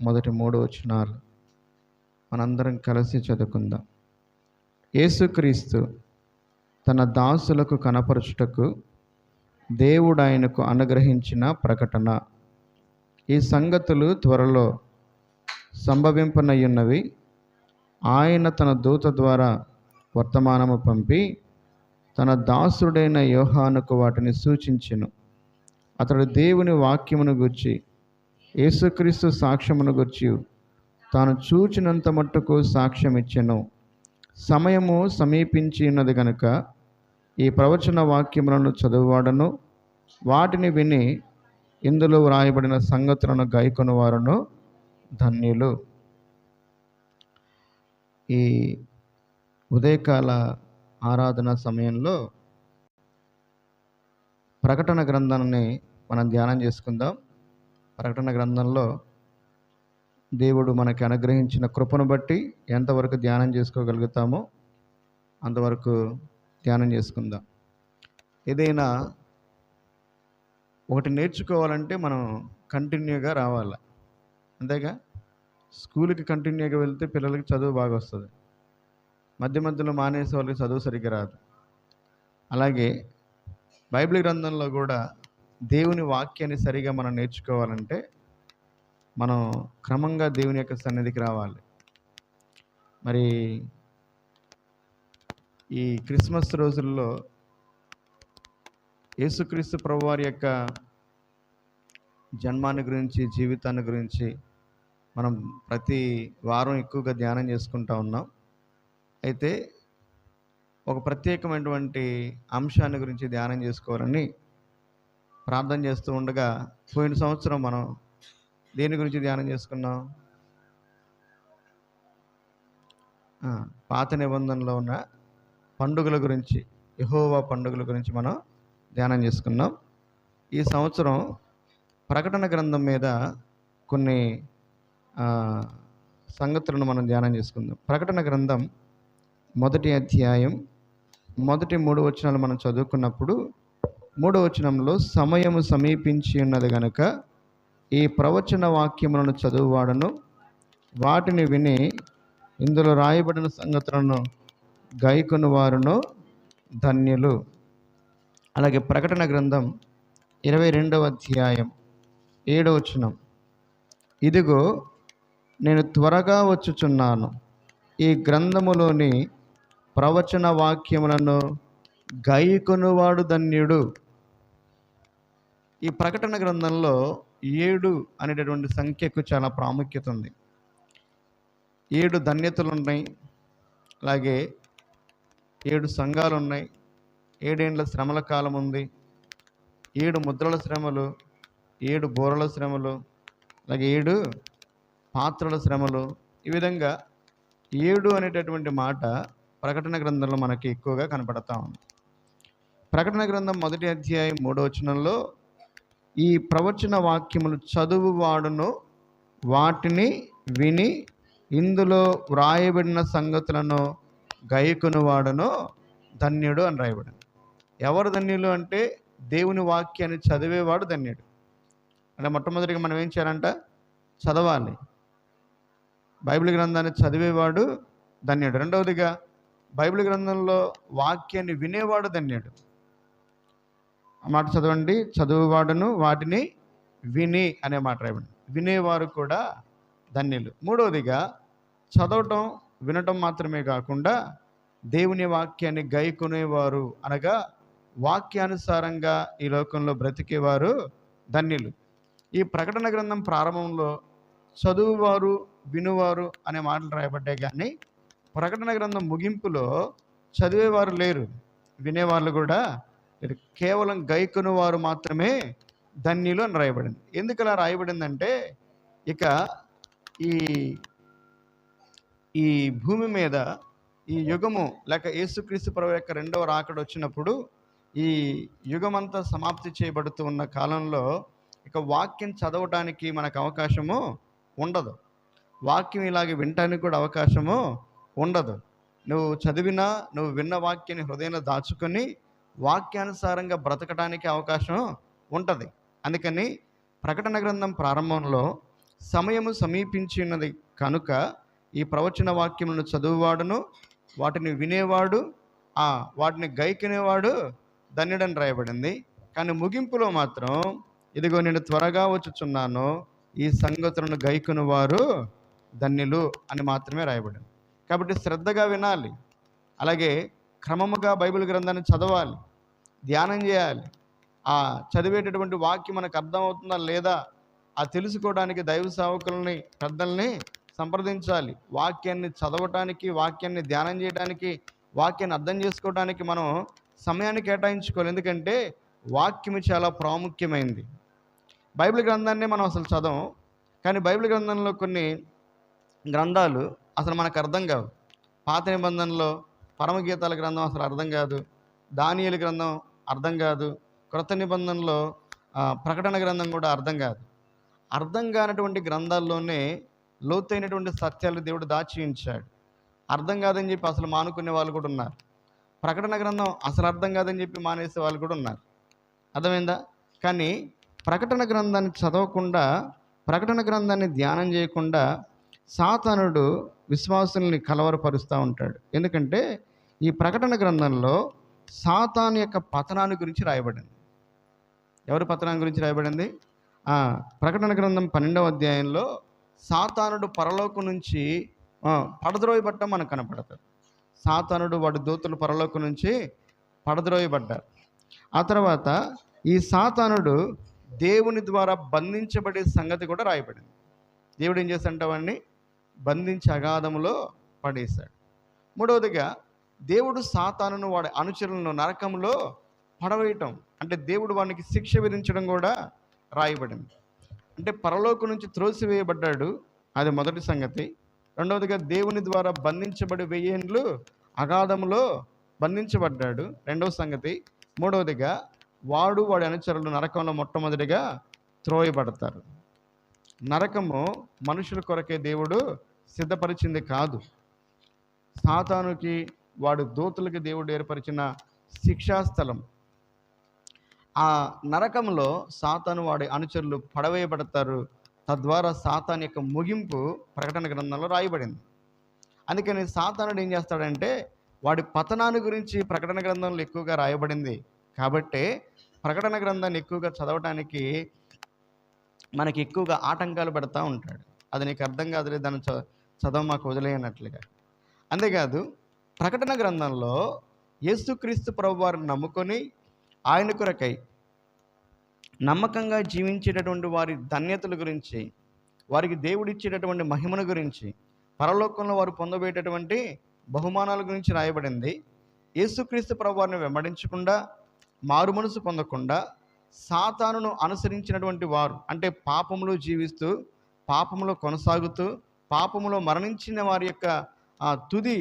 మొదటి మూడు వచనాలు. మనందరం కలిసి చదువుకుందాం. యేసుక్రీస్తు తన దాసులకు కనపరచుటకు దేవుడు ఆయనకు అనుగ్రహించిన ప్రకటన. ఈ సంగతులు త్వరలో సంభవింపనయ్యున్నవి ఆయన తన దూత ద్వారా వర్తమానము పంపి తన దాసుడైన యోహానుకు వాటిని సూచించెను. అతడు దేవుని వాక్యమును గుర్చి యేసుక్రీస్తు సాక్ష్యమును గుర్చి తాను చూచినంత మట్టుకు సాక్ష్యం ఇచ్చెను. సమయము సమీపించి ఉన్నది గనుక ఈ ప్రవచన వాక్యములను చదువువాడను. వాటిని విని ఇందులో వ్రాయబడిన సంగతులను గైకొను వారును ధన్యులు. ఈ ఉదయకాల ఆరాధన సమయంలో ప్రకటన గ్రంథాన్ని మనం ధ్యానం చేసుకుందాం. ప్రకటన గ్రంథంలో దేవుడు మనకి అనుగ్రహించిన కృపను బట్టి ఎంతవరకు ధ్యానం చేసుకోగలుగుతామో అంతవరకు ధ్యానం చేసుకుందాం. ఏదైనా ఒకటి నేర్చుకోవాలంటే మనం కంటిన్యూగా రావాలి. అంతేగా? స్కూల్కి కంటిన్యూగా వెళ్తే పిల్లలకి చదువు బాగా వస్తుంది. మధ్య మధ్యలో మానేసే వాళ్ళకి చదువు సరిగ్గా రాదు. అలాగే బైబిల్ గ్రంథంలో కూడా దేవుని వాక్యాన్ని సరిగా మనం నేర్చుకోవాలంటే మనం క్రమంగా దేవుని యొక్క సన్నిధికి రావాలి. మరి ఈ క్రిస్మస్ రోజుల్లో యేసుక్రీస్తు ప్రభువారి యొక్క జన్మాన్ని గురించి జీవితాన్ని గురించి మనం ప్రతి వారం ఎక్కువగా ధ్యానం చేసుకుంటా ఉన్నాం. అయితే ఒక ప్రత్యేకమైనటువంటి అంశాన్ని గురించి ధ్యానం చేసుకోవాలని ప్రార్థన చేస్తూ ఉండగా పోయిన సంవత్సరం మనం దేని గురించి ధ్యానం చేసుకున్నాం? పాత నిబంధనలో ఉన్న పండుగల గురించి యహోవా పండుగల గురించి మనం ధ్యానం చేసుకున్నాం. ఈ సంవత్సరం ప్రకటన గ్రంథం మీద కొన్ని సంగతులను మనం ధ్యానం చేసుకుందాం. ప్రకటన గ్రంథం మొదటి అధ్యాయం మొదటి మూడు వచనాలు మనం చదువుకున్నప్పుడు మూడో వచనంలో సమయము సమీపించి ఉన్నది గనుక ఈ ప్రవచన వాక్యములను చదువువాడను. వాటిని విని ఇందులో రాయబడిన సంగతులను గైకొని వారును ధన్యులు. అలాగే ప్రకటన గ్రంథం ఇరవై రెండవ అధ్యాయం ఏడవచనం ఇదిగో నేను త్వరగా వచ్చుచున్నాను. ఈ గ్రంథములోని ప్రవచన వాక్యములను గైకొనువాడు ధన్యుడు. ఈ ప్రకటన గ్రంథంలో ఏడు అనేటటువంటి సంఖ్యకు చాలా ప్రాముఖ్యత ఉంది. ఏడు ధన్యతలు ఉన్నాయి అలాగే ఏడు సంఘాలు ఉన్నాయి ఏడేండ్ల శ్రమల కాలం ఉంది. ఏడు ముద్రల శ్రమలు ఏడు బోరల శ్రమలు అలాగే ఏడు పాత్రల శ్రమలు. ఈ విధంగా ఏడు అనేటటువంటి మాట ప్రకటన గ్రంథంలో మనకి ఎక్కువగా కనపడతా ఉంది. ప్రకటన గ్రంథం మొదటి అధ్యాయం మూడో వచనంలో ఈ ప్రవచన వాక్యములు చదువువాడును వాటిని విని ఇందులో వ్రాయబడిన సంగతులను గైకొనువాడును ధన్యుడు అని రాయబడింది. ఎవరు ధన్యులు అంటే దేవుని వాక్యాన్ని చదివేవాడు ధన్యుడు. అంటే మొట్టమొదటిగా మనం ఏం చేయాలంట? చదవాలి. బైబిల్ గ్రంథాన్ని చదివేవాడు ధన్యుడు. రెండవదిగా బైబిల్ గ్రంథంలో వాక్యాన్ని వినేవాడు ధన్యుడు. ఆ మాట చదవండి. చదువువాడును వాటిని విని అనే మాట రాయబడింది. వినేవారు కూడా ధన్యులు. మూడవదిగా చదవటం వినటం మాత్రమే కాకుండా దేవుని వాక్యాన్ని గైకొనేవారు అనగా వాక్యానుసారంగా ఈ లోకంలో బ్రతికేవారు ధన్యులు. ఈ ప్రకటన గ్రంథం ప్రారంభంలో చదువువారు వినువారు అనే మాటలు రాయబడ్డాయి కానీ ప్రకటన గ్రంథం ముగింపులో చదివేవారు లేరు. వినేవాళ్ళు కూడా కేవలం గైకును వారు మాత్రమే ధన్యులు అని రాయబడింది. ఎందుకు అలా రాయబడిందంటే ఇక ఈ ఈ భూమి మీద ఈ యుగము లేక యేసుక్రీస్తు పర్వ యొక్క రెండవ రాకడ వచ్చినప్పుడు ఈ యుగమంతా సమాప్తి చేయబడుతూ ఉన్న కాలంలో ఇక వాక్యం చదవటానికి మనకు అవకాశము ఉండదు. వాక్యం ఇలాగే వినటానికి కూడా అవకాశము ఉండదు. నువ్వు చదివినా నువ్వు విన్న వాక్యాన్ని హృదయంలో దాచుకొని వాక్యానుసారంగా బ్రతకడానికి అవకాశం ఉంటుంది. అందుకని ప్రకటన గ్రంథం ప్రారంభంలో సమయము సమీపించినది కనుక ఈ ప్రవచన వాక్యములను చదువువాడును వాటిని వినేవాడు ఆ, వాటిని గైకినేవాడు ధన్యుడని రాయబడింది. కానీ ముగింపులో మాత్రం ఇదిగో నేను త్వరగా వచ్చుచున్నాను ఈ సంగతులను గైకుని వారు ధన్యులు అని మాత్రమే రాయబడింది. కాబట్టి శ్రద్ధగా వినాలి. అలాగే క్రమముగా బైబిల్ గ్రంథాన్ని చదవాలి ధ్యానం చేయాలి. ఆ చదివేటటువంటి వాక్యం మనకు అర్థమవుతుందా లేదా? ఆ తెలుసుకోవడానికి దైవ సేవకులని పెద్దల్ని సంప్రదించాలి. వాక్యాన్ని చదవటానికి వాక్యాన్ని ధ్యానం చేయడానికి వాక్యాన్ని అర్థం చేసుకోవడానికి మనం సమయాన్ని కేటాయించుకోవాలి. ఎందుకంటే వాక్యము చాలా ప్రాముఖ్యమైనది బైబిల్ గ్రంథాన్ని మనం అసలు చదవం. కానీ బైబిల్ గ్రంథంలో కొన్ని గ్రంథాలు అసలు మనకు అర్థం కావు. పాత నిబంధనలో పరమగీతాల గ్రంథం అసలు అర్థం కాదు. దానియల గ్రంథం అర్థం కాదు. క్రొత్త నిబంధనలో ప్రకటన గ్రంథం కూడా అర్థం కాదు. అర్థం కానటువంటి గ్రంథాల్లోనే లోతైనటువంటి సత్యాలు దేవుడు దాచి ఉంచాడు. అర్థం కాదని చెప్పి అసలు మానుకునే వాళ్ళు కూడా ఉన్నారు. ప్రకటన గ్రంథం అసలు అర్థం కాదని చెప్పి మానేసే వాళ్ళు కూడా ఉన్నారు. అర్థమైందా? కానీ ప్రకటన గ్రంథాన్ని చదవకుండా ప్రకటన గ్రంథాన్ని ధ్యానం చేయకుండా సాతానుడు విశ్వాసుల్ని కలవరపరుస్తూ ఉంటాడు. ఎందుకంటే ఈ ప్రకటన గ్రంథంలో సాతాన్ యొక్క పతనాన్ని గురించి రాయబడింది. ఎవరి పతనాన్ని గురించి రాయబడింది? ప్రకటన గ్రంథం పన్నెండవ అధ్యాయంలో సాతానుడు పరలోకం నుంచి పడద్రోయబట్టం మనకు కనపడుతుంది సాతానుడు వాడి దూతలు పరలోకం నుంచి పడద్రోయబడ్డారు ఆ తర్వాత ఈ సాతానుడు దేవుని ద్వారా బంధించబడే సంగతి కూడా రాయబడింది. దేవుడు ఏం చేశాడంటే వాడిని? బంధించి అగాధములో పడేశాడు. మూడవదిగా దేవుడు సాతానును వాడి అనుచరులను నరకంలో పడవేయటం. అంటే దేవుడు వానికి శిక్ష విధించడం కూడా రాయబడింది. అంటే పరలోకం నుంచి త్రోసివేయబడ్డాడు. అది మొదటి సంగతి. రెండవదిగా దేవుని ద్వారా బంధించబడి వెయ్యేండ్లు అగాధములో బంధించబడ్డాడు. రెండవ సంగతి. మూడవదిగా వాడు వాడి అనుచరులు నరకంలో మొట్టమొదటిగా త్రోయబడతారు. నరకము మనుషుల కొరకే దేవుడు సిద్ధపరిచింది కాదు. సాతానుకి వాడు దూతలకు దేవుడు ఏర్పరిచిన శిక్షాస్థలం. ఆ నరకంలో సాతాను వాడి అనుచరులు పడవేయబడతారు. తద్వారా సాతాన్ యొక్క ముగింపు ప్రకటన గ్రంథంలో రాయబడింది. అందుకని సాతానుడు ఏం చేస్తాడంటే వాడి పతనాన్ని గురించి ప్రకటన గ్రంథంలో ఎక్కువగా రాయబడింది. కాబట్టి ప్రకటన గ్రంథాన్ని ఎక్కువగా చదవటానికి మనకి ఎక్కువగా ఆటంకాలు పెడతా ఉంటాడు. అది నీకు అర్థం కాదులే దాన్ని చ చదవ మాకు వదిలేయనట్లుగా. అంతేకాదు ప్రకటన గ్రంథంలో యేసుక్రీస్తు ప్రభు వారిని నమ్ముకొని ఆయన కొరకై నమ్మకంగా జీవించేటటువంటి వారి ధన్యతల గురించి వారికి దేవుడిచ్చేటటువంటి మహిమను గురించి పరలోకంలో వారు పొందబోయేటటువంటి బహుమానాల గురించి రాయబడింది. యేసుక్రీస్తు ప్రభు వారిని వెంబడించకుండా మారు మనసు పొందకుండా సాతానును అనుసరించినటువంటి వారు అంటే పాపములో జీవిస్తూ పాపములో కొనసాగుతూ పాపములో మరణించిన వారి యొక్క తుది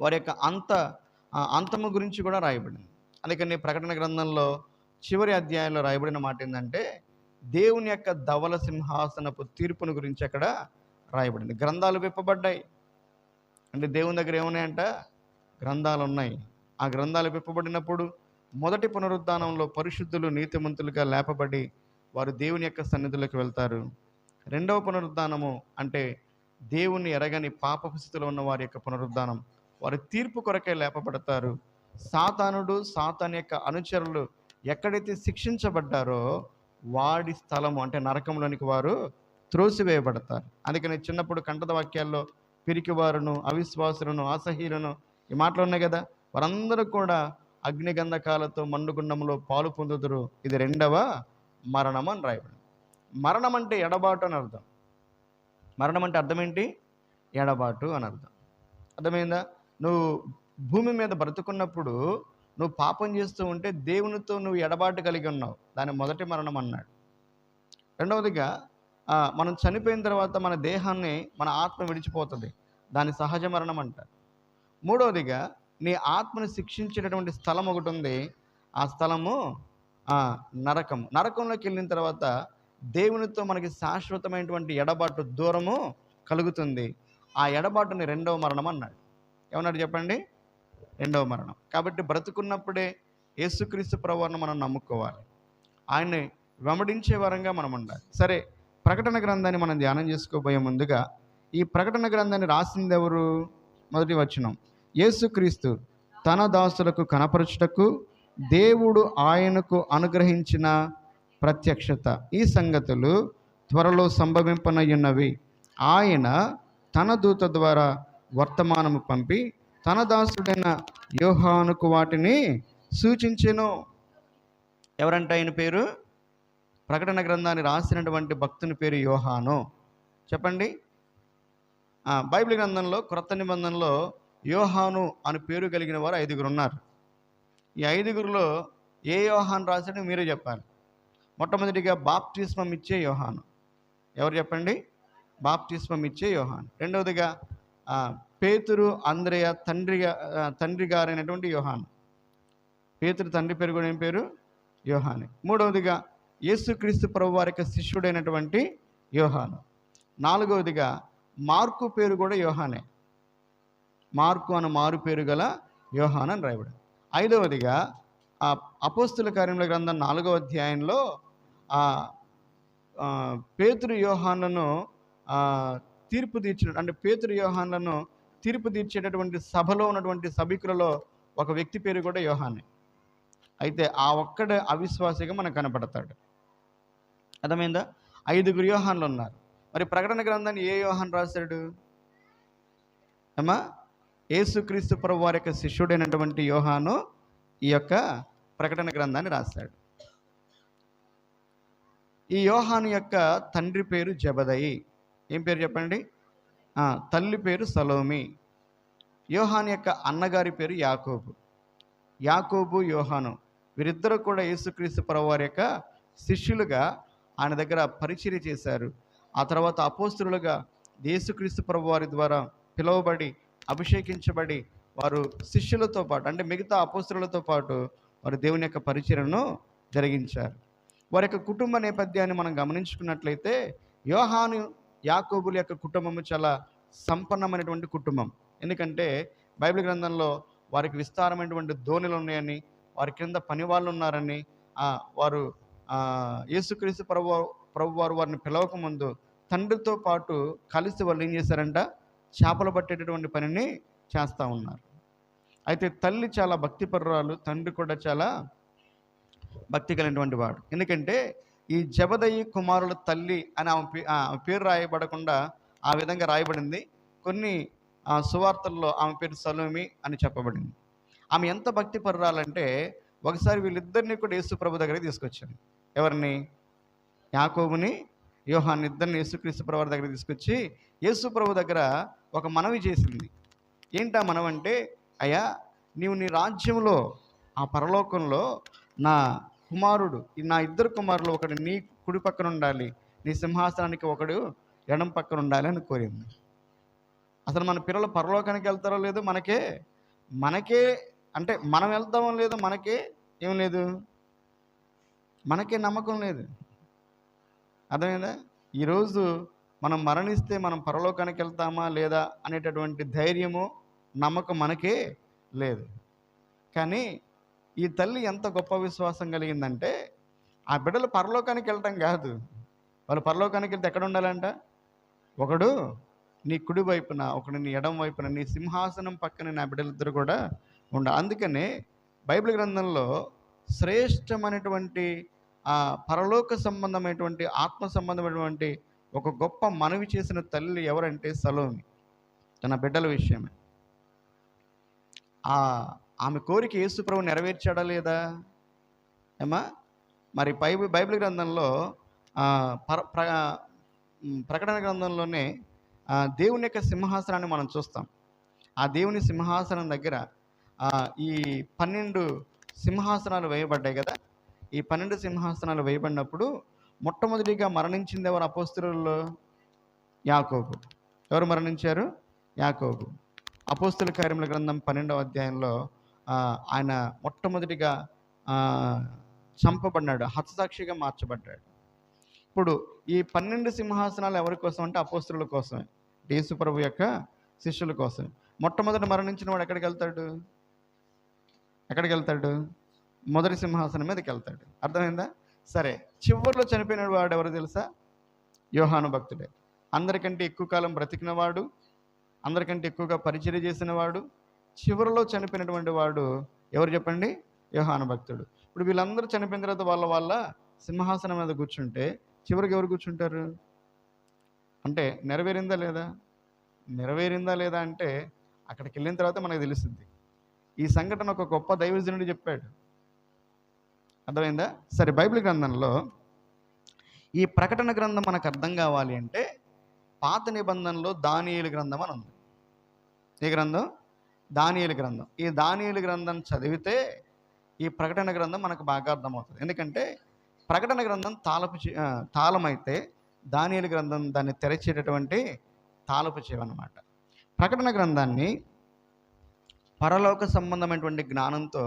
వారి యొక్క అంత అంతము గురించి కూడా రాయబడింది. అందుకని ప్రకటన గ్రంథంలో చివరి అధ్యాయంలో రాయబడిన మాట ఏంటంటే దేవుని యొక్క ధవల సింహాసనపు తీర్పును గురించి అక్కడ రాయబడింది. గ్రంథాలు విప్పబడ్డాయి. అంటే దేవుని దగ్గర ఏమున్నాయంట? గ్రంథాలు ఉన్నాయి ఆ గ్రంథాలు విప్పబడినప్పుడు మొదటి పునరుద్ధానంలో పరిశుద్ధులు నీతిమంతులుగా లేపబడి వారు దేవుని యొక్క సన్నిధిలోకి వెళ్తారు. రెండవ పునరుద్ధానము అంటే దేవుని ఎరగని పాపపు స్థితిలో ఉన్న వారి యొక్క పునరుద్ధానం. వారి తీర్పు కొరకే లేపబడతారు. సాతానుడు సాతాన్ యొక్క అనుచరులు ఎక్కడైతే శిక్షించబడ్డారో వాడి స్థలము అంటే నరకంలోనికి వారు త్రోసివేయబడతారు. అందుకని చిన్నప్పుడు కంటద వాక్యాల్లో పిరికివారును అవిశ్వాసులను అసహ్యులను ఈ మాటలు ఉన్నాయి కదా? వారందరూ కూడా అగ్నిగంధకాలతో మండుగుండంలో పాలు పొందుదురు. ఇది రెండవ మరణం అని రాయబడింది. మరణం అంటే ఎడబాటు అని అర్థం. మరణం అంటే అర్థం ఏంటి ఎడబాటు అని అర్థం. అర్థమైందా? నువ్వు భూమి మీద బ్రతుకున్నప్పుడు నువ్వు పాపం చేస్తూ ఉంటే దేవునితో నువ్వు ఎడబాటు కలిగి ఉన్నావు. దాని మొదటి మరణం అన్నాడు. రెండవదిగా మనం చనిపోయిన తర్వాత మన దేహాన్ని మన ఆత్మ విడిచిపోతుంది. దాని సహజ మరణం అంటారు మూడవదిగా నీ ఆత్మను శిక్షించేటటువంటి స్థలం ఒకటి ఉంది. ఆ స్థలము నరకం. నరకంలోకి వెళ్ళిన తర్వాత దేవునితో మనకి శాశ్వతమైనటువంటి ఎడబాటు దూరము కలుగుతుంది. ఆ ఎడబాటుని రెండవ మరణం అన్నాడు. ఏమన్నాడు చెప్పండి? రెండవ మరణం. కాబట్టి బ్రతుకున్నప్పుడే యేసుక్రీస్తు ప్రవర్ణ మనం నమ్ముకోవాలి. ఆయన్ని వెంబడించే వరంగా మనం ఉండాలి. సరే ప్రకటన గ్రంథాన్ని మనం ధ్యానం చేసుకోబోయే ముందుగా ఈ ప్రకటన గ్రంథాన్ని రాసింది ఎవరు? మొదటి వచనం. యేసుక్రీస్తు తన దాసులకు కనపరచుటకు దేవుడు ఆయనకు అనుగ్రహించిన ప్రత్యక్షత. ఈ సంగతులు త్వరలో సంభవింపనయ్యున్నవి ఆయన తన దూత ద్వారా వర్తమానము పంపి తన దాసుడైన యోహానుకు వాటిని సూచించెను. ఎవరంటే ఆయన పేరు? ప్రకటన గ్రంథాన్ని రాసినటువంటి భక్తుని పేరు యోహాను. చెప్పండి. బైబిల్ గ్రంథంలో క్రొత్త నిబంధనలో యోహాను అని పేరు కలిగిన వారు ఐదుగురు ఉన్నారు. ఈ ఐదుగురిలో ఏ యోహాన్ రాశాడో మీరే చెప్పాలి. మొట్టమొదటిగా బాప్తిస్మం ఇచ్చే యోహాను. ఎవరు చెప్పండి? బాప్తిస్మం ఇచ్చే యోహాన్. రెండవదిగా పేతురు అంద్రయ తండ్రి తండ్రి గారైనటువంటి యోహాను. పేతురు తండ్రి పేరు కూడా ఏం పేరు? యోహానే. మూడవదిగా యేసుక్రీస్తు ప్రభు వారి యొక్క శిష్యుడైనటువంటి యోహాను. నాలుగవదిగా మార్కు పేరు కూడా యోహానే. మార్కు అన్న మారు పేరు గల యోహాన్ అని రాయబడి ఐదవదిగా ఆ అపోస్తుల కార్యముల గ్రంథం నాలుగవ అధ్యాయంలో పేతురు యోహాన్లను తీర్పు తీర్చిన అంటే పేతురు యోహాన్లను తీర్పు తీర్చేటటువంటి సభలో ఉన్నటువంటి సభికులలో ఒక వ్యక్తి పేరు కూడా యోహానే. అయితే ఆ ఒక్కడే అవిశ్వాసిగా మనకు కనపడతాడు. అర్థమైందా? ఐదుగురు యోహాన్లు ఉన్నారు. మరి ప్రకటన గ్రంథాన్ని ఏ యోహాన్ రాశాడు? ఏమా యేసుక్రీస్తు ప్రభు వారి యొక్క శిష్యుడైనటువంటి యోహాను ఈ యొక్క ప్రకటన గ్రంథాన్ని రాశాడు. ఈ యోహాను యొక్క తండ్రి పేరు జబదయి. ఏం పేరు చెప్పండి? తల్లి పేరు సలోమి. యోహాను యొక్క అన్నగారి పేరు యాకోబు. యాకోబు యోహాను వీరిద్దరూ కూడా యేసుక్రీస్తు ప్రభువారి యొక్క శిష్యులుగా ఆయన దగ్గర పరిచర్య చేశారు. ఆ తర్వాత అపోస్తులుగా యేసుక్రీస్తు ప్రభువారి ద్వారా పిలువబడి అభిషేకించబడి వారు శిష్యులతో పాటు అంటే మిగతా అపోస్తులతో పాటు వారు దేవుని యొక్క పరిచయను జరిగించారు. వారి యొక్క కుటుంబ నేపథ్యాన్ని మనం గమనించుకున్నట్లయితే యోహాను యాకోబుల యొక్క కుటుంబము చాలా సంపన్నమైనటువంటి కుటుంబం. ఎందుకంటే బైబిల్ గ్రంథంలో వారికి విస్తారమైనటువంటి ధోనిలు ఉన్నాయని వారి కింద పని వాళ్ళు ఉన్నారని వారు యేసుక్రీస్తు ప్రభు ప్రభు వారు వారిని పిలవక ముందు తండ్రితో పాటు కలిసి వాళ్ళు ఏం చేశారంట? చేపలు పట్టేటటువంటి పనిని చేస్తూ ఉన్నారు. అయితే తల్లి చాలా భక్తిపరురాలు తండ్రి కూడా చాలా భక్తి కలిగినటువంటి వాడు. ఎందుకంటే ఈ జబదయి కుమారుల తల్లి అని ఆమె పే- ఆమె పేరు రాయబడకుండా ఆ విధంగా రాయబడింది. కొన్ని ఆ, సువార్తల్లో ఆమె పేరు సలోమి అని చెప్పబడింది. ఆమె ఎంత భక్తి పరురాలంటే ఒకసారి వీళ్ళిద్దరిని కూడా యేసు ప్రభు దగ్గరికి తీసుకొచ్చాను ఎవరిని? యాకోబుని యోహాన్ ఇద్దరిని యేసుక్రీస్తు ప్రభు దగ్గర తీసుకొచ్చి యేసు ప్రభు దగ్గర ఒక మనవి చేసింది. ఏంటా మనవంటే అయ్యా నీవు నీ రాజ్యంలో ఆ పరలోకంలో నా కుమారుడు నా ఇద్దరు కుమారులు ఒకడు నీ కుడి పక్కన ఉండాలి నీ సింహాసనానికి ఒకడు ఎడం పక్కన ఉండాలి అని కోరింది. అసలు మన పిల్లలు పరలోకానికి వెళ్తారో లేదో మనకే మనకే అంటే మనం వెళ్తామో లేదో మనకే ఏం లేదు. మనకే నమ్మకం లేదు. అర్థమైందా? ఈరోజు మనం మరణిస్తే మనం పరలోకానికి వెళ్తామా లేదా అనేటటువంటి ధైర్యము నమ్మకం మనకే లేదు. కానీ ఈ తల్లి ఎంత గొప్ప విశ్వాసం కలిగిందంటే ఆ బిడ్డలు పరలోకానికి వెళ్ళటం కాదు. వాళ్ళు పరలోకానికి వెళ్తే ఎక్కడ ఉండాలంట? ఒకడు నీ కుడి వైపున ఒకడు నీ ఎడం వైపున నీ సింహాసనం పక్కన నా బిడ్డలిద్దరు కూడా ఉండ అందుకనే బైబిల్ గ్రంథంలో శ్రేష్టమైనటువంటి ఆ పరలోక సంబంధమైనటువంటి ఆత్మ సంబంధమైనటువంటి ఒక గొప్ప మనవి చేసిన తల్లి ఎవరంటే సలోమి తన బిడ్డల విషయమే. ఆ ఆమె కోరిక యేసు ప్రభు నెరవేర్చాడా లేదా? ఏమా మరి బైబిల్ బైబిల్ గ్రంథంలో పర ప్ర ప్రకటన గ్రంథంలోనే దేవుని యొక్క సింహాసనాన్ని మనం చూస్తాం. ఆ దేవుని సింహాసనం దగ్గర ఈ పన్నెండు సింహాసనాలు వేయబడ్డాయి కదా? ఈ పన్నెండు సింహాసనాలు వేయబడినప్పుడు మొట్టమొదటిగా మరణించింది ఎవరు? అపోస్తులలో యాకోబు. ఎవరు మరణించారు? యాకోబు. అపోస్తుల కార్యముల గ్రంథం పన్నెండవ అధ్యాయంలో ఆయన మొట్టమొదటిగా చంపబడ్డాడు. హతసాక్షిగా మార్చబడ్డాడు. ఇప్పుడు ఈ పన్నెండు సింహాసనాలు ఎవరి కోసం అంటే అపోస్తుల కోసమే. యేసు ప్రభు యొక్క శిష్యుల కోసం మొట్టమొదటి మరణించిన వాడు ఎక్కడికి వెళ్తాడు? ఎక్కడికి వెళ్తాడు? మొదటి సింహాసనం మీదకి వెళ్తాడు. అర్థమైందా? సరే. చివరిలో చనిపోయిన వాడు ఎవరు తెలుసా? యోహాను భక్తుడే. అందరికంటే ఎక్కువ కాలం బ్రతికినవాడు అందరికంటే ఎక్కువగా పరిచయం చేసినవాడు చివరిలో చనిపోయినటువంటి వాడు ఎవరు చెప్పండి? యోహాను భక్తుడు. ఇప్పుడు వీళ్ళందరూ చనిపోయిన తర్వాత వాళ్ళ వాళ్ళ సింహాసనం మీద కూర్చుంటే చివరికి ఎవరు కూర్చుంటారు? అంటే నెరవేరిందా లేదా? నెరవేరిందా లేదా అంటే అక్కడికి వెళ్ళిన తర్వాత మనకు తెలుస్తుంది. ఈ సంఘటన ఒక గొప్ప దైవజనుడు చెప్పాడు. అర్థమైందా? సరే బైబిల్ గ్రంథంలో ఈ ప్రకటన గ్రంథం మనకు అర్థం కావాలి అంటే పాత నిబంధనలో దానియేలు గ్రంథం అని ఉంది. ఏ గ్రంథం? దానియలు గ్రంథం. ఈ దానియలు గ్రంథం చదివితే ఈ ప్రకటన గ్రంథం మనకు బాగా అర్థమవుతుంది. ఎందుకంటే ప్రకటన గ్రంథం తాళపు తాళమైతే దానియలు గ్రంథం దాన్ని తెరచేటటువంటి తాళపు అనమాట ప్రకటన గ్రంథాన్ని పరలోక సంబంధమైనటువంటి జ్ఞానంతో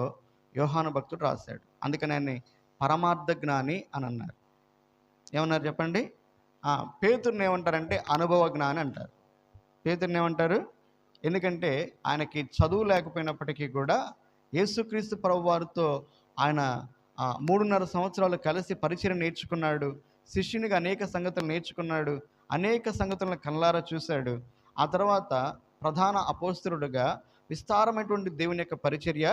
యోహాను భక్తుడు రాశాడు. అందుకని ఆయన్ని పరమార్థ జ్ఞాని అని అన్నారు. ఏమన్నారు చెప్పండి? పేతుర్ని ఏమంటారంటే అనుభవ జ్ఞాని అంటారు. పేతుర్ని ఏమంటారు? ఎందుకంటే ఆయనకి చదువు లేకపోయినప్పటికీ కూడా యేసుక్రీస్తు ప్రభు వారితో ఆయన మూడున్నర సంవత్సరాలు కలిసి పరిచయం నేర్చుకున్నాడు శిష్యునిగా అనేక సంగతులు నేర్చుకున్నాడు అనేక సంగతులను కళ్ళారా చూశాడు. ఆ తర్వాత ప్రధాన అపోస్తరుడుగా విస్తారమైనటువంటి దేవుని యొక్క పరిచర్య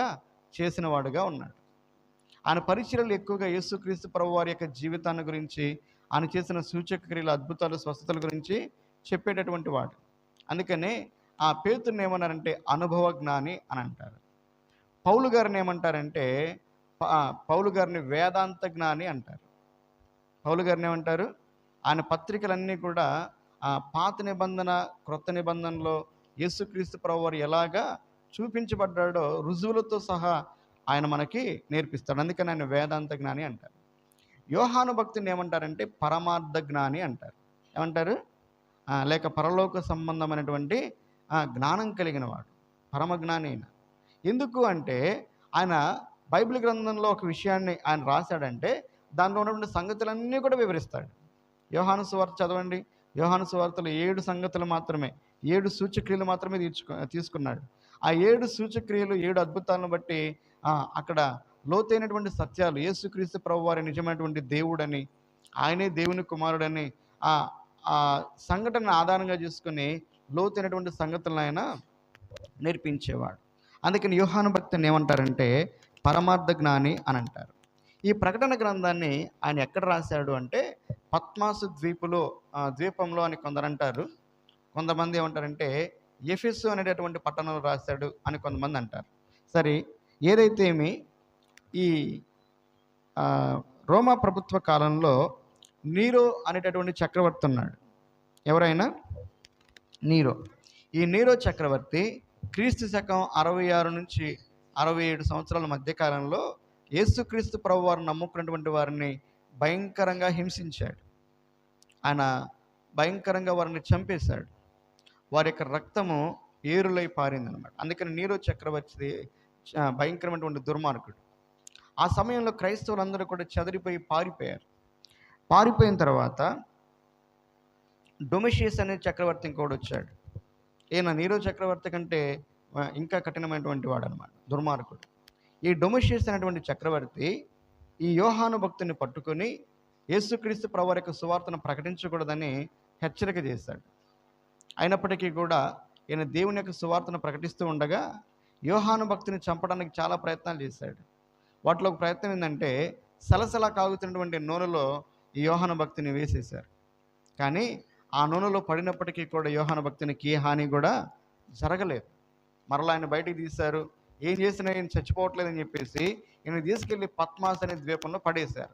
చేసిన వాడుగా ఉన్నాడు. ఆయన పరిచర్యలు ఎక్కువగా యేసుక్రీస్తు ప్రభు వారి యొక్క జీవితాన్ని గురించి ఆయన చేసిన సూచక క్రియల అద్భుతాలు స్వస్థతల గురించి చెప్పేటటువంటి వాడు. అందుకనే ఆ పేతుని ఏమన్నారంటే అనుభవ జ్ఞాని అని అంటారు. పౌలు గారిని ఏమంటారంటే ప- పౌలు గారిని వేదాంత జ్ఞాని అంటారు. పౌలు గారిని ఏమంటారు? ఆయన పత్రికలన్నీ కూడా ఆ పాత నిబంధన క్రొత్త నిబంధనలో యేసుక్రీస్తు ప్రభువారు ఎలాగా చూపించబడ్డాడో రుజువులతో సహా ఆయన మనకి నేర్పిస్తాడు. అందుకని ఆయన వేదాంత జ్ఞాని అంటారు. యోహాను భక్తిని ఏమంటారంటే పరమార్థ జ్ఞాని అంటారు. ఏమంటారు? లేక పరలోక సంబంధమైనటువంటి జ్ఞానం కలిగిన వాడు పరమజ్ఞాని అయిన ఎందుకు అంటే ఆయన బైబిల్ గ్రంథంలో ఒక విషయాన్ని ఆయన రాశాడంటే దానిలో ఉన్నటువంటి సంగతులన్నీ కూడా వివరిస్తాడు. యోహాను సువార్త చదవండి. యోహాను సువార్తలో ఏడు సంగతులు మాత్రమే ఏడు సూచక్రియలు మాత్రమే తీర్చుకు తీసుకున్నాడు. ఆ ఏడు సూచక్రియలు ఏడు అద్భుతాలను బట్టి అక్కడ లోతైనటువంటి సత్యాలు యేసుక్రీస్తు ప్రభు వారి నిజమైనటువంటి దేవుడని ఆయనే దేవుని కుమారుడని ఆ ఆ సంఘటన ఆధారంగా చేసుకుని లోతైనటువంటి సంగతులను ఆయన నేర్పించేవాడు. అందుకని యోహాను భక్తుని ఏమంటారంటే పరమార్థ జ్ఞాని అని అంటారు. ఈ ప్రకటన గ్రంథాన్ని ఆయన ఎక్కడ రాశాడు అంటే పద్మాసు ద్వీపులో ద్వీపంలో అని కొందరు అంటారు కొంతమంది ఏమంటారంటే ఎఫెస్సు అనేటటువంటి పట్టణంలో రాశాడు అని కొంతమంది అంటారు. సరే ఏదైతే ఏమి ఈ రోమా ప్రభుత్వ కాలంలో నీరో అనేటటువంటి చక్రవర్తి ఉన్నాడు. ఎవరైనా? నీరో. ఈ నీరో చక్రవర్తి క్రీస్తు శకం అరవై ఆరు నుంచి అరవై ఏడు సంవత్సరాల మధ్య కాలంలో యేసుక్రీస్తు ప్రభు వారిని నమ్ముకున్నటువంటి వారిని భయంకరంగా హింసించాడు. ఆయన భయంకరంగా వారిని చంపేశాడు. వారి యొక్క రక్తము ఏరులై పారిందనమాట అందుకని నీరో చక్రవర్తి భయంకరమైనటువంటి దుర్మార్గుడు. ఆ సమయంలో క్రైస్తవులందరూ కూడా చెదిరిపోయి పారిపోయారు. పారిపోయిన తర్వాత డొమిషియస్ అనే చక్రవర్తి ఇంకోటి వచ్చాడు. ఈయన నీరో చక్రవర్తి కంటే ఇంకా కఠినమైనటువంటి వాడు అనమాట దుర్మార్గుడు. ఈ డొమిషియస్ అనేటువంటి చక్రవర్తి ఈ యోహాను భక్తుని పట్టుకొని యేసుక్రీస్తు ప్రభు యొక్క సువార్తను ప్రకటించకూడదని హెచ్చరిక చేశాడు. అయినప్పటికీ కూడా ఈయన దేవుని యొక్క సువార్తను ప్రకటిస్తూ ఉండగా యోహాను భక్తిని చంపడానికి చాలా ప్రయత్నాలు చేశాడు. వాటిలో ఒక ప్రయత్నం ఏంటంటే సలసలా కాగుతున్నటువంటి నూనెలో ఈ యోహాను భక్తిని వేసేశారు. కానీ ఆ నూనెలో పడినప్పటికీ కూడా యోహాన భక్తునికి ఏ హాని కూడా జరగలేదు. మరలా ఆయన బయటికి తీశారు. ఏం చేసినా ఈయన చచ్చిపోవట్లేదని చెప్పేసి ఈయన తీసుకెళ్ళి పద్మాస్ అనే ద్వీపంలో పడేశారు.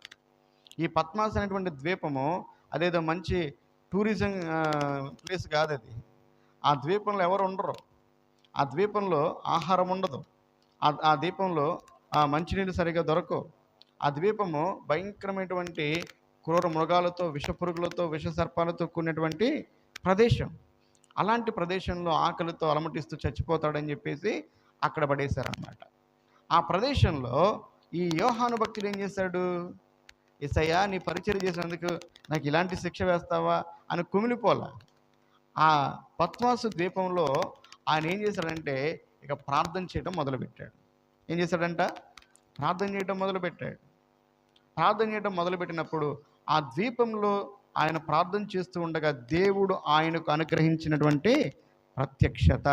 ఈ పద్మాస్ అనేటువంటి ద్వీపము అదేదో మంచి టూరిజం ప్లేస్ కాదు అది. ఆ ద్వీపంలో ఎవరు ఉండరు. ఆ ద్వీపంలో ఆహారం ఉండదు. ఆ ఆ ద్వీపంలో ఆ మంచినీళ్ళు సరిగా దొరకవు. ఆ ద్వీపము భయంకరమైనటువంటి క్రూర మృగాలతో విషపురుగులతో విష సర్పాలతో కూడినటువంటి ప్రదేశం. అలాంటి ప్రదేశంలో ఆకలితో అలమటిస్తూ చచ్చిపోతాడని చెప్పేసి అక్కడ పడేశారనమాట ఆ ప్రదేశంలో ఈ యోహాను భక్తుడు ఏం చేశాడు? ఇసయ్యా నీ పరిచయం చేసినందుకు నాకు ఇలాంటి శిక్ష వేస్తావా అని కుమిలిపోలా. ఆ పద్మాసు ద్వీపంలో ఆయన ఏం చేశాడంటే ఇక ప్రార్థన చేయడం మొదలుపెట్టాడు. ఏం చేశాడంట? ప్రార్థన చేయడం మొదలుపెట్టాడు. ప్రార్థన చేయడం మొదలుపెట్టినప్పుడు ఆ ద్వీపంలో ఆయన ప్రార్థన చేస్తూ ఉండగా దేవుడు ఆయనకు అనుగ్రహించినటువంటి ప్రత్యక్షత.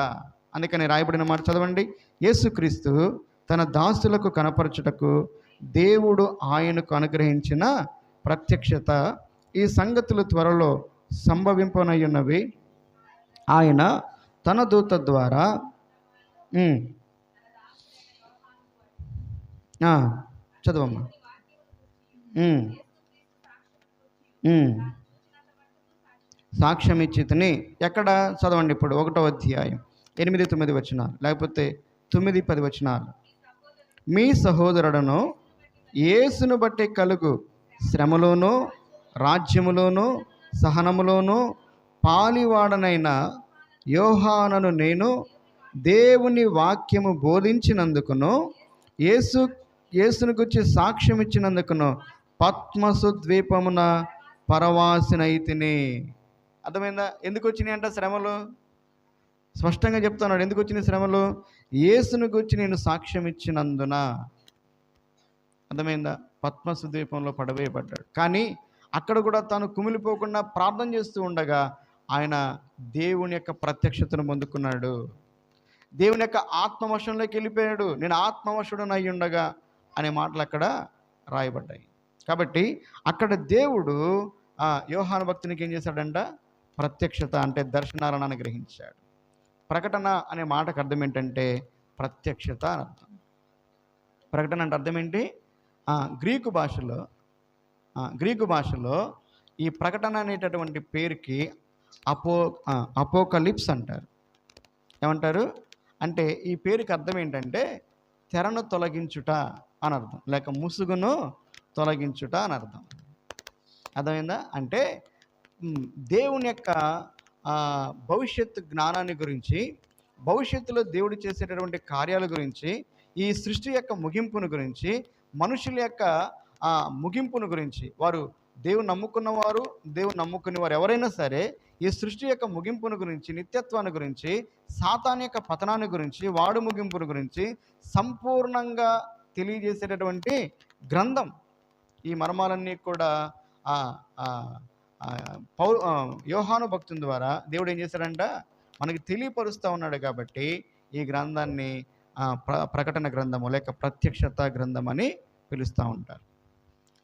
అందుకని రాయబడిన మాట చదవండి. యేసుక్రీస్తు తన దాసులకు కనపరచుటకు దేవుడు ఆయనకు అనుగ్రహించిన ప్రత్యక్షత. ఈ సంగతులు త్వరలో సంభవింపనయ్యున్నవి ఆయన తన దూత ద్వారా చదవమ్మా. సాక్ష్యం ఇచ్చితని ఎక్కడ చదవండి ఇప్పుడు? ఒకటో అధ్యాయం. ఎనిమిది తొమ్మిది వచనాలు. లేకపోతే తొమ్మిది పది వచనాలు. మీ సహోదరుడను యేసును బట్టి కలుగు. శ్రమలోనూ రాజ్యములోనూ సహనములోనూ పాలివాడనైన యోహానను నేను దేవుని వాక్యము బోధించినందుకును యేసు యేసును గురించి సాక్ష్యం ఇచ్చినందుకును పద్మసు ద్వీపమున పరవాసినైతిని. అర్థమైందా? ఎందుకు వచ్చినాయి శ్రమలు? స్పష్టంగా చెప్తున్నాడు ఎందుకు వచ్చిన శ్రమలు? యేసును గురించి నేను సాక్ష్యం ఇచ్చినందున. అర్థమైందా? పద్మసు ద్వీపంలో పడవేయబడ్డాడు. కానీ అక్కడ కూడా తాను కుమిలిపోకుండా ప్రార్థన చేస్తూ ఉండగా ఆయన దేవుని యొక్క ప్రత్యక్షతను పొందుకున్నాడు. దేవుని యొక్క ఆత్మవశంలోకి వెళ్ళిపోయాడు. నేను ఆత్మవశుడను అయి ఉండగా అనే మాటలు అక్కడ రాయబడ్డాయి. కాబట్టి అక్కడ దేవుడు యోహాను భక్తునికి ఏం చేశాడంట? ప్రత్యక్షత అంటే దర్శనాలను అనుగ్రహించాడు ప్రకటన అనే మాటకు అర్థం ఏంటంటే ప్రత్యక్షత అని అర్థం. ప్రకటన అంటే అర్థం ఏంటి? గ్రీకు భాషలో గ్రీకు భాషలో ఈ ప్రకటన అనేటటువంటి పేరుకి అపో అపోకలిప్స్ అంటారు. ఏమంటారు? అంటే ఈ పేరుకి అర్థం ఏంటంటే తెరను తొలగించుట అని అర్థం. లేక ముసుగును తొలగించుట అని అర్థం. అర్థమైందా? అంటే దేవుని యొక్క భవిష్యత్తు జ్ఞానాన్ని గురించి భవిష్యత్తులో దేవుడు చేసేటటువంటి కార్యాల గురించి ఈ సృష్టి యొక్క ముగింపును గురించి మనుషుల యొక్క ముగింపును గురించి వారు దేవుని నమ్ముకున్నవారు దేవుని నమ్ముకునే వారు ఎవరైనా సరే ఈ సృష్టి యొక్క ముగింపును గురించి నిత్యత్వాన్ని గురించి సాతాన్ యొక్క పతనాన్ని గురించి వాడు ముగింపును గురించి సంపూర్ణంగా తెలియజేసేటటువంటి గ్రంథం. ఈ మర్మాలన్నీ కూడా పౌ యోహాను భక్తుని ద్వారా దేవుడు ఏం చేశాడంట? మనకి తెలియపరుస్తూ ఉన్నాడు కాబట్టి ఈ గ్రంథాన్ని ప్ర ప్రకటన గ్రంథము లేక ప్రత్యక్షత గ్రంథం అని పిలుస్తూ ఉంటారు.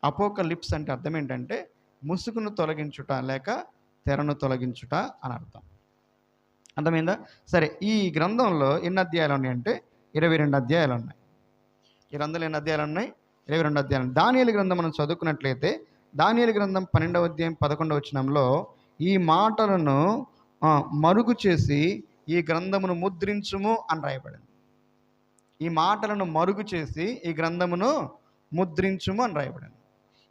అపోక లిప్స్ అంటే అర్థం ఏంటంటే ముసుగును తొలగించుట లేక తెరను తొలగించుట అని అర్థం. అర్థమైందా? సరే ఈ గ్రంథంలో ఎన్ని అధ్యాయాలు ఉన్నాయంటే ఇరవై రెండు అధ్యాయాలు ఉన్నాయి. ఈ గ్రంథంలో ఎన్ని అధ్యాయాలు ఉన్నాయి? ఇరవై రెండు అధ్యాయాలు దానియలు గ్రంథం మనం చదువుకున్నట్లయితే దానియలు గ్రంథం పన్నెండవ అధ్యాయం పదకొండవ వచనంలో ఈ మాటలను మరుగు చేసి ఈ గ్రంథమును ముద్రించుము అని రాయబడింది. ఈ మాటలను మరుగు చేసి ఈ గ్రంథమును ముద్రించుము అని రాయబడింది.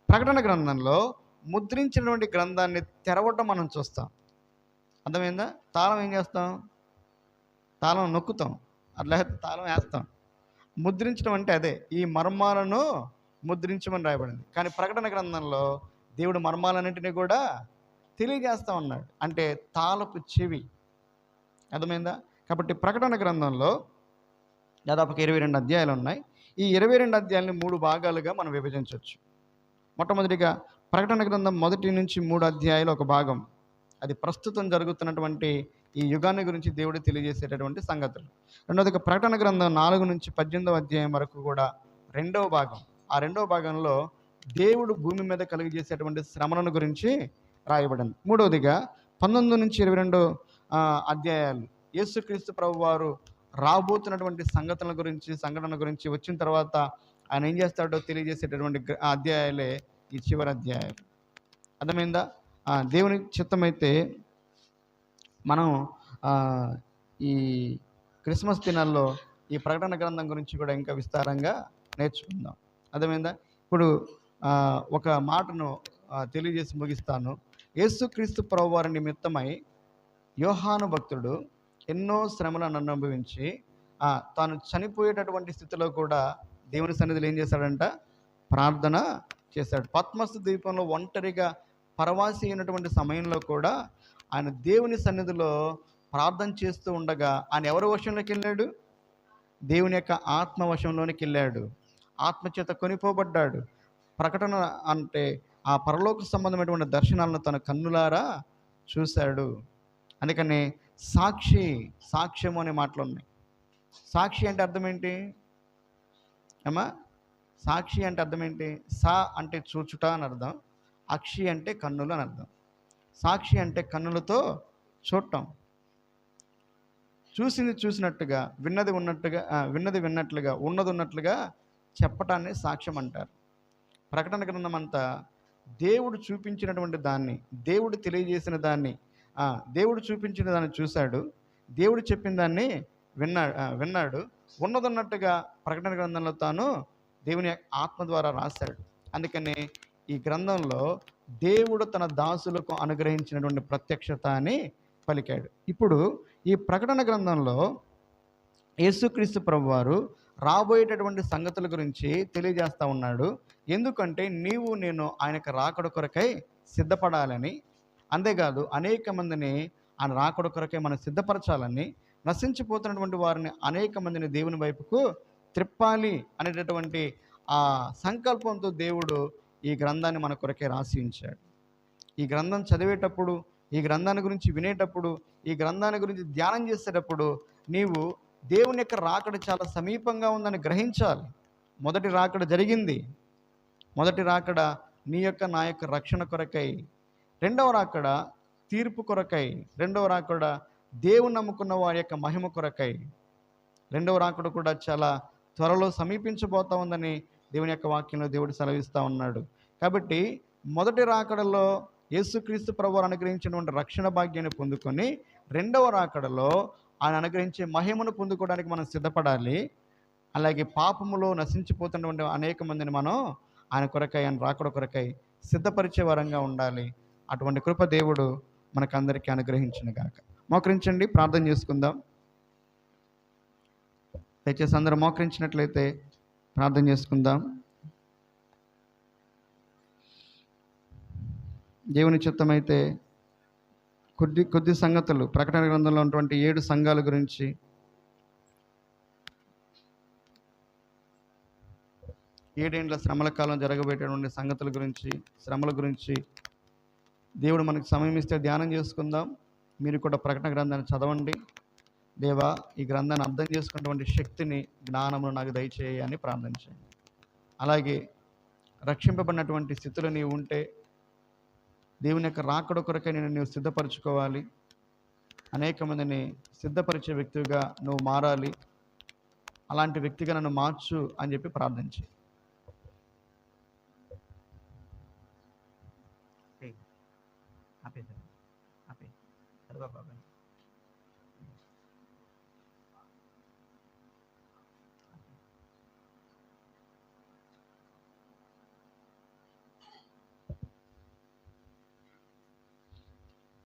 ప్రకటన గ్రంథంలో ముద్రించినటువంటి గ్రంథాన్ని తెరవటం మనం చూస్తాం. అర్థమైందా? తాళం ఏం చేస్తాం? తాళం నొక్కుతాం. అట్లా తాళం వేస్తాం. ముద్రించడం అంటే అదే ఈ మర్మాలను ముద్రించమని రాయబడింది. కానీ ప్రకటన గ్రంథంలో దేవుడు మర్మాలన్నింటినీ కూడా తెలియజేస్తా ఉన్నాడు. అంటే తాళపు చెవి. అర్థమైందా? కాబట్టి ప్రకటన గ్రంథంలో దాదాపు ఇరవై రెండు అధ్యాయాలు ఉన్నాయి. ఈ ఇరవై రెండు అధ్యాయాలని మూడు భాగాలుగా మనం విభజించవచ్చు. మొట్టమొదటిగా ప్రకటన గ్రంథం మొదటి నుంచి మూడు అధ్యాయాలు ఒక భాగం. అది ప్రస్తుతం జరుగుతున్నటువంటి ఈ యుగాన్ని గురించి దేవుడు తెలియజేసేటటువంటి సంగతులు. రెండవదిగా ప్రకటన గ్రంథం నాలుగు నుంచి పద్దెనిమిదవ అధ్యాయం వరకు కూడా రెండవ భాగం. ఆ రెండవ భాగంలో దేవుడు భూమి మీద కలిగజేసేటువంటి శ్రమలను గురించి రాయబడింది. మూడవదిగా పంతొమ్మిది నుంచి ఇరవై రెండు అధ్యాయాలు. యేసుక్రీస్తు ప్రభు వారు రాబోతున్నటువంటి సంఘటనల గురించి సంఘటన గురించి వచ్చిన తర్వాత ఆయన ఏం చేస్తాడో తెలియజేసేటటువంటి అధ్యాయాలే ఈ చివరి అధ్యాయాలు. అర్థమైందా? దేవుని చిత్తమైతే మనం ఈ క్రిస్మస్ దినాల్లో ఈ ప్రకటన గ్రంథం గురించి కూడా ఇంకా విస్తారంగా నేర్చుకుందాం. అర్థమైందా? ఇప్పుడు ఒక మాటను తెలియజేసి ముగిస్తాను. యేసుక్రీస్తు ప్రభువారి నిమిత్తమై యోహాను భక్తుడు ఎన్నో శ్రమలను అనుభవించి తాను చనిపోయేటటువంటి స్థితిలో కూడా దేవుని సన్నిధిలో ఏం చేశాడంట? ప్రార్థన చేశాడు. పద్మస్ ద్వీపంలో ఒంటరిగా పరవాసి అయినటువంటి సమయంలో కూడా ఆయన దేవుని సన్నిధిలో ప్రార్థన చేస్తూ ఉండగా ఆయన ఎవరి వశంలోకి వెళ్ళాడు? దేవుని యొక్క ఆత్మ వశంలోనికి వెళ్ళాడు. ఆత్మచేత కొనిపోబడ్డాడు. ప్రకటన అంటే ఆ పరలోక సంబంధమైనటువంటి దర్శనాలను తన కన్నులారా చూశాడు. అందుకని సాక్షి సాక్ష్యము అనే మాటలు ఉన్నాయి. సాక్షి అంటే అర్థం ఏంటి? అమ్మా సాక్షి అంటే అర్థం ఏంటి? సా అంటే చూచుట అని అర్థం. అక్షి అంటే కన్నులు అని అర్థం. సాక్షి అంటే కన్నులతో చూడటం. చూసింది చూసినట్టుగా విన్నది ఉన్నట్టుగా విన్నది విన్నట్లుగా ఉన్నది ఉన్నట్లుగా చెప్పటాన్ని సాక్ష్యం అంటారు. ప్రకటన గ్రంథం అంతా దేవుడు చూపించినటువంటి దాన్ని దేవుడు తెలియజేసిన దాన్ని దేవుడు చూపించిన దాన్ని చూశాడు. దేవుడు చెప్పిన దాన్ని విన్నాడు విన్నాడు. ఉన్నదన్నట్టుగా ప్రకటన గ్రంథంలో తాను దేవుని ఆత్మ ద్వారా రాశాడు. అందుకని ఈ గ్రంథంలో దేవుడు తన దాసులకు అనుగ్రహించినటువంటి ప్రత్యక్షత అని పలికాడు. ఇప్పుడు ఈ ప్రకటన గ్రంథంలో యేసుక్రీస్తు ప్రభువారు రాబోయేటటువంటి సంగతుల గురించి తెలియజేస్తూ ఉన్నాడు. ఎందుకంటే నీవు నేను ఆయనకు రాకడ కొరకై సిద్ధపడాలని అంతేకాదు అనేక మందిని ఆయన రాకడ కొరకై మనం సిద్ధపరచాలని నశించిపోతున్నటువంటి వారిని అనేక మందిని దేవుని వైపుకు త్రిప్పాలి అనేటటువంటి ఆ సంకల్పంతో దేవుడు ఈ గ్రంథాన్ని మన కొరకే రాసి ఉంచాడు. ఈ గ్రంథం చదివేటప్పుడు ఈ గ్రంథాన్ని గురించి వినేటప్పుడు ఈ గ్రంథాన్ని గురించి ధ్యానం చేసేటప్పుడు నీవు దేవుని యొక్క రాకడ చాలా సమీపంగా ఉందని గ్రహించాలి. మొదటి రాకడ జరిగింది. మొదటి రాకడ నీ యొక్క నా యొక్క రక్షణ కొరకై. రెండవ రాకడ తీర్పు కొరకై. రెండవ రాకడ దేవుని నమ్ముకున్న వారి యొక్క మహిమ కొరకై. రెండవ రాకడ కూడా చాలా త్వరలో సమీపించబోతా ఉందని దేవుని యొక్క వాక్యంలో దేవుడు సెలవిస్తూ ఉన్నాడు. కాబట్టి మొదటి రాకడలో యేసుక్రీస్తు ప్రభు అనుగ్రహించినటువంటి రక్షణ భాగ్యాన్ని పొందుకొని రెండవ రాకడలో ఆయన అనుగ్రహించే మహిమను పొందుకోవడానికి మనం సిద్ధపడాలి. అలాగే పాపములో నశించిపోతున్నటువంటి అనేక మందిని మనం ఆయన కొరకై ఆయన రాకడ కొరకై సిద్ధపరిచే వరంగా ఉండాలి. అటువంటి కృప దేవుడు మనకందరికీ అనుగ్రహించిన గాక. మోకరించండి ప్రార్థన చేసుకుందాం. దయచేసి అందరూ మోకరించినట్లయితే ప్రార్థన చేసుకుందాం. దేవుని చిత్తమైతే కొద్ది కొద్ది సంగతులు. ప్రకటన గ్రంథంలో ఉన్నటువంటి ఏడు సంఘాల గురించి. ఏడేండ్ల శ్రమల కాలం జరగబోయేటటువంటి సంగతుల గురించి శ్రమల గురించి దేవుడు మనకు సమయం ఇస్తే ధ్యానం చేసుకుందాం. మీరు కూడా ప్రకటన గ్రంథాన్ని చదవండి. దేవా ఈ గ్రంథాన్ని అర్థం చేసుకున్నటువంటి శక్తిని జ్ఞానమును నాకు దయచేయని అని ప్రార్థించండి. అలాగే రక్షింపబడినటువంటి స్థితిలో నీవు ఉంటే దేవుని యొక్క రాకడ కొరకై నేను నువ్వు సిద్ధపరచుకోవాలి. అనేక మందిని సిద్ధపరిచే వ్యక్తిగా నువ్వు మారాలి. అలాంటి వ్యక్తిగా నన్ను మార్చు అని చెప్పి ప్రార్థించి ఆపే ఆపే